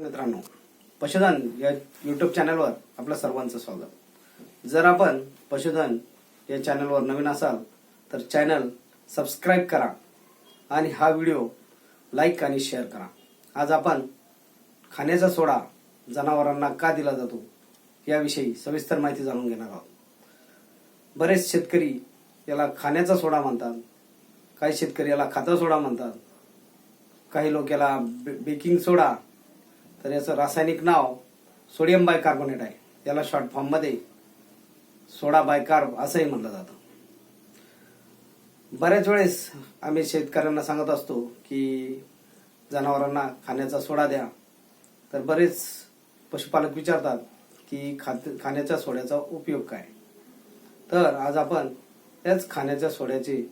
मित्रांनो पशुधन या युट्यूब चॅनलवर आपलं सर्वांचं स्वागत. जर आपण पशुधन या चॅनलवर नवीन असाल तर चॅनल सबस्क्राईब करा आणि हा व्हिडिओ लाईक आणि शेअर करा. आज आपण खाण्याचा सोडा जनावरांना का दिला जातो याविषयी सविस्तर माहिती जाणून घेणार आहोत. बरेच शेतकरी याला खाण्याचा सोडा म्हणतात काही शेतकरी याला खाता सोडा म्हणतात काही लोक याला बे- बेकिंग सोडा तर याचं रासायनिक नाव सोडियम बायकार्बोनेट आहे. याला शॉर्ट फॉर्ममध्ये सोडा बायकार्ब असंही म्हटलं जातं. बऱ्याच वेळेस आम्ही शेतकऱ्यांना सांगत असतो की जनावरांना खाण्याचा सोडा द्या. तर बरेच पशुपालक विचारतात की खात खाण्याच्या सोड्याचा उपयोग काय? तर आज आपण त्याच खाण्याच्या सोड्याचे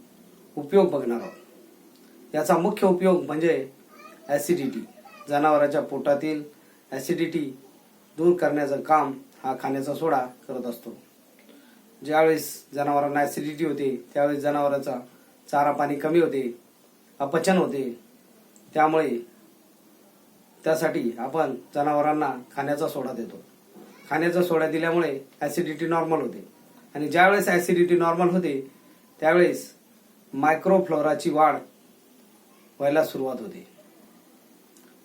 उपयोग बघणार आहोत. याचा मुख्य उपयोग म्हणजे ऍसिडिटी जनावरांच्या पोटातील ऍसिडिटी दूर करण्याचं काम हा खाण्याचा सोडा करत असतो. ज्यावेळेस जनावरांना ऍसिडिटी होते त्यावेळेस जनावरांचा चारा पाणी कमी होते अपचन होते. त्यामुळे त्यासाठी आपण जनावरांना खाण्याचा सोडा देतो. खाण्याचा सोडा दिल्यामुळे ऍसिडिटी नॉर्मल होते. आणि ज्यावेळेस ऍसिडिटी नॉर्मल होते त्यावेळेस मायक्रोफ्लोराची वाढ व्हायला सुरुवात होते.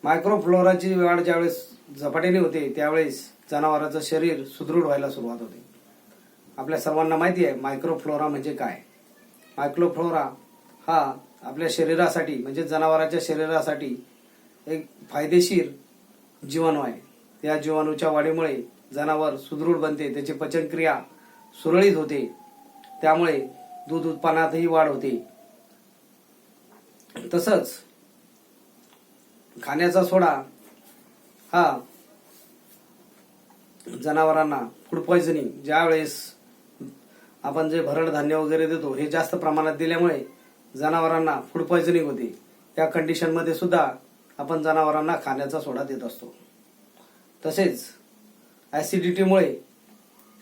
मायक्रोफ्लोराची वाढ ज्यावेळेस झपाट्याने होते त्यावेळेस जनावरांचं शरीर सुदृढ व्हायला सुरुवात होते. आपल्या सर्वांना माहिती आहे मायक्रोफ्लोरा म्हणजे काय? मायक्रोफ्लोरा हा आपल्या शरीरासाठी म्हणजे जनावरांच्या शरीरासाठी एक फायदेशीर जीवाणू आहे. त्या जीवाणूच्या वाढीमुळे जनावर सुदृढ बनते त्याची पचनक्रिया सुरळीत होते त्यामुळे दूध उत्पादनातही वाढ होते. तसंच खाण्याचा सोडा. हा. जनावरांना फूड पॉइझनिंग ज्यावेळेस आपण जे भरड धान्य वगैरे देतो हे जास्त प्रमाणात दिल्यामुळे जनावरांना फूड पॉइझनिंग होते. या कंडिशनमध्ये सुद्धा आपण जनावरांना खाण्याचा सोडा देत असतो. तसेच ऍसिडिटीमुळे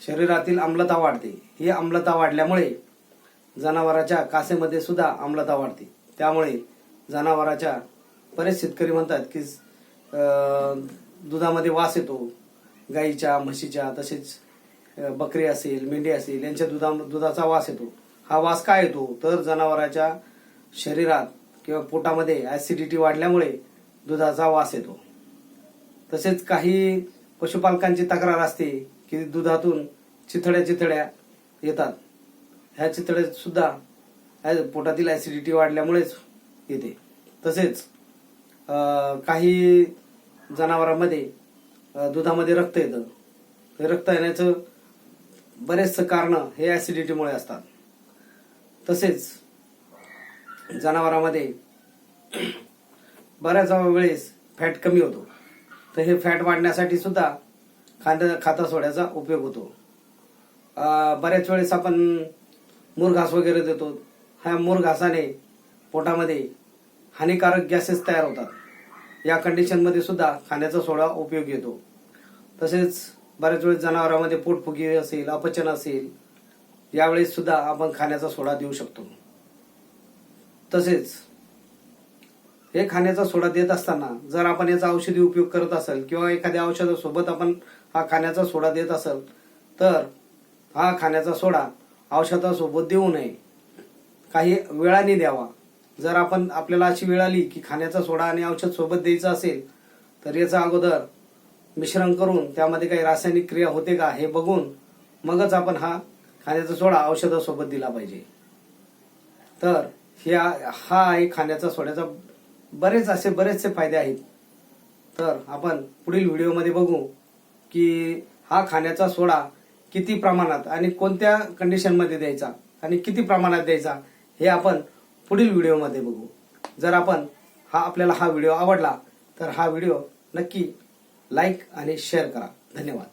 शरीरातील आम्लता वाढते. ही आम्लता वाढल्यामुळे जनावराच्या कासेमध्ये सुद्धा आम्लता वाढते. त्यामुळे जनावराच्या बरेच शेतकरी म्हणतात की दुधामध्ये वास येतो. गाईच्या म्हशीच्या तसेच बकरी असेल मेंढी असेल यांच्या दुधा दुधाचा वास येतो. हा वास काय येतो? तर जनावराच्या शरीरात किंवा पोटामध्ये ऍसिडिटी वाढल्यामुळे दुधाचा वास येतो. तसेच काही पशुपालकांची तक्रार असते की दुधातून चिथड्या चिथड्या येतात. ह्या चिथड्या सुद्धा पोटातील ऍसिडिटी वाढल्यामुळेच येते. तसेच काही जनावरांमध्ये दुधामध्ये रक्त येतं. हे रक्त येण्याचं बरेचसं कारण हे ऍसिडिटीमुळे असतात. तसेच जनावरांमध्ये बऱ्याच वेळेस फॅट कमी होतो. तर हे फॅट वाढण्यासाठी सुद्धा खांद्या खाता सोड्याचा उपयोग होतो. बऱ्याच वेळेस आपण मुरघास वगैरे देतो. ह्या मुरघासाने पोटामध्ये हानिकारक गॅसेस तयार होतात. या कंडिशनमध्ये सुद्धा खाण्याचा सोडा उपयोग येतो. तसेच बऱ्याच वेळेस जनावरांमध्ये पोटफुगी असेल अपचन असेल यावेळेस सुद्धा आपण खाण्याचा सोडा देऊ शकतो. तसेच हे खाण्याचा सोडा देत असताना जर आपण याचा औषधी उपयोग करत असेल किंवा एखाद्या औषधासोबत आपण हा खाण्याचा सोडा देत असेल तर हा खाण्याचा सोडा औषधासोबत देऊ नये. काही वेळाने द्यावा. जर आपण आपल्याला अशी वेळ आली की खाण्याचा सोडा आणि औषध सोबत द्यायचं असेल तर याचा अगोदर मिश्रण करून त्यामध्ये काही रासायनिक क्रिया होते का हे बघून मगच आपण हा खाण्याचा सोडा औषधासोबत दिला पाहिजे. तर ह्या हा आहे खाण्याचा सोड्याचा बरेच असे बरेचसे फायदे आहेत. तर आपण पुढील व्हिडिओमध्ये बघू की हा खाण्याचा सोडा किती प्रमाणात आणि कोणत्या कंडिशनमध्ये द्यायचा आणि किती प्रमाणात द्यायचा हे आपण पुढील व्हिडिओमध्ये बघू. जर आपण हा आपल्याला हा व्हिडिओ आवडला तर हा व्हिडिओ नक्की लाईक आणि शेअर करा. धन्यवाद.